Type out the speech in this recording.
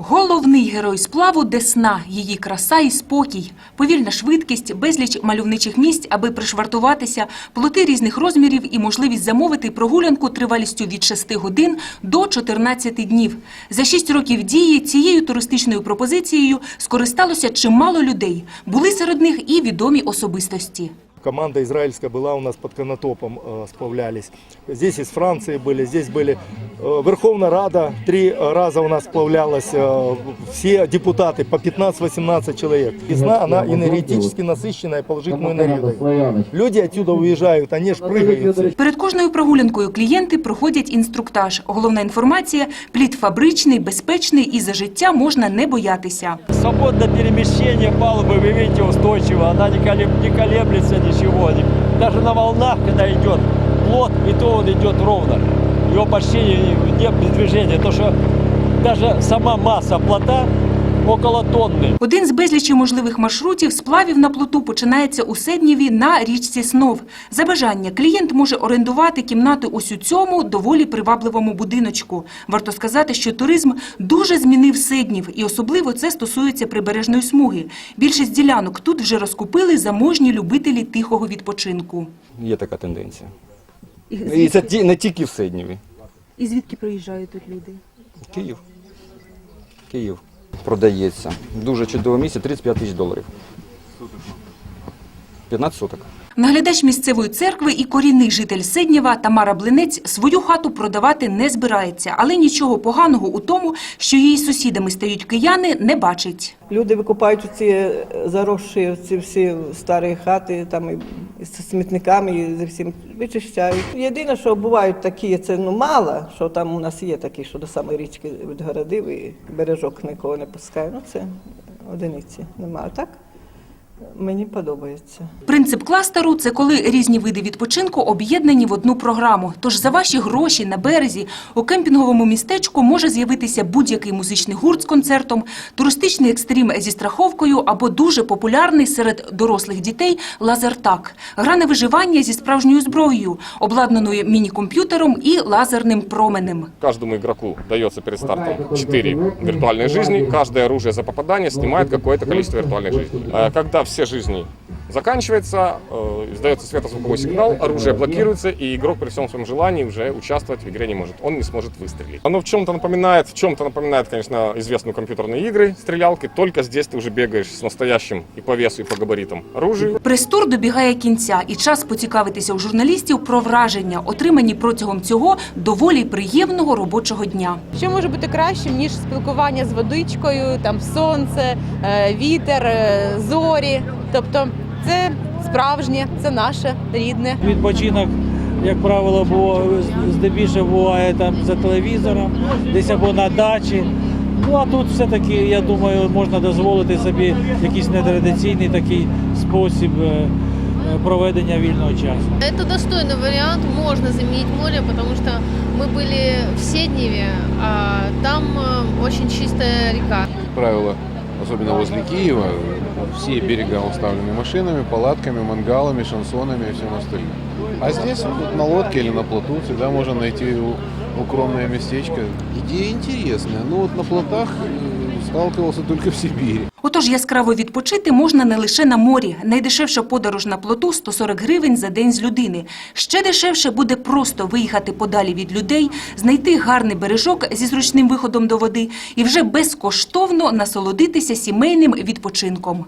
Головний герой сплаву Десна, її краса і спокій, повільна швидкість, безліч мальовничих місць, аби пришвартуватися, плоти різних розмірів і можливість замовити прогулянку тривалістю від 6 годин до 14 днів. За 6 років дії цією туристичною пропозицією скористалося чимало людей. Були серед них і відомі особистості. Команда израильская была у нас под Конотопом, э, сплавлялись. Здесь из Франции были, здесь были э, Верховная Рада, три раза у нас сплавлялась, э, все депутаты, по 15-18 человек. Весна, она энергетически насыщенная положительной энергией. Люди отсюда уезжают, они ж прыгают. Перед кожною прогулянкою клієнти проходять інструктаж. Головна інформація – плід фабричний, безпечний і за життя можна не боятися. Свободное перемещение палубы, вы видите, устойчиво. Она не, колеб- не колеблется ничего. Не- Даже на волнах, когда идет плот, и то он идет ровно. Его почти нет движения. То, что даже сама масса плота около тонны. Один з безлічі можливих маршрутів сплавів на плоту починається у Седнєві на річці Снов. За бажання клієнт може орендувати кімнату ось у цьому доволі привабливому будиночку. Варто сказати, що туризм дуже змінив Седнів, і особливо це стосується прибережної смуги. Більшість ділянок тут вже розкупили заможні любителі тихого відпочинку. Є така тенденція. І це не тільки в Сидніві. І звідки приїжджають тут люди? Київ. Київ. Продається. Дуже чудове місце, 35 тисяч доларів. 15 соток. Наглядач місцевої церкви і корінний житель Сиднєва Тамара Блинець свою хату продавати не збирається, але нічого поганого у тому, що її сусідами стають кияни, не бачить. Люди викупають ці заросші ці всі старі хати, там і з смітниками, і зі всім вичищають. Єдине, що бувають такі, це ну мало, що там у нас є такі, що до самої річки відгородив і бережок нікого не пускає. Ну це одиниці немає. Так мені подобається. Принцип кластеру – це коли різні види відпочинку об'єднані в одну програму. Тож за ваші гроші на березі у кемпінговому містечку може з'явитися будь-який музичний гурт з концертом, туристичний екстрім зі страховкою або дуже популярний серед дорослих дітей лазертак – гра на виживання зі справжньою зброєю, обладнаною міні-комп'ютером і лазерним променем. Каждому игроку дается перед стартом 4 виртуальных жизни. Каждое оружие за попадание снимает какое-то количество виртуальных жизней. Э, Когда все жизни заканчиваются, э, издается светозвуковой сигнал, оружие блокируется, и игрок при всем своем желании уже участвовать в игре не может. Он не сможет выстрелить. Оно в чем-то напоминает, в чем-то напоминает, конечно, известную компьютерные игры, стрелялки, только здесь ты уже бегаешь с настоящим и по весу, и по габаритам оружием. Прес-тур добігає кінця, і час поцікавитися у журналістів про враження, отримані протягом цього доволі приємного робочого дня. Що може бути кращим ніж спілкування з водичкою, там сонце, е, вітер, е, зорі. Тобто це справжнє, це наше рідне. Відпочинок, як правило, було здебільшого буває там за телевізором, десь або на дачі. Ну а тут все-таки, я думаю, можна дозволити собі якийсь нетрадиційний такий спосіб е, е, проведення вільного часу. Это достойный вариант, можно заменить море, потому что мы были в Седневе, а там э, очень чистая река. Как правило, особенно возле Киева, все берега уставлены машинами, палатками, мангалами, шансонами и всем остальным. А здесь вот на лодке или на плоту всегда можно найти у- укромное местечко. Идея интересная, но вот на плотах э, сталкивался только в Сибири. Отож, яскраво відпочити можна не лише на морі. Найдешевша подорож на плоту – 140 гривень за день з людини. Ще дешевше буде просто виїхати подалі від людей, знайти гарний бережок зі зручним виходом до води і вже безкоштовно насолодитися сімейним відпочинком.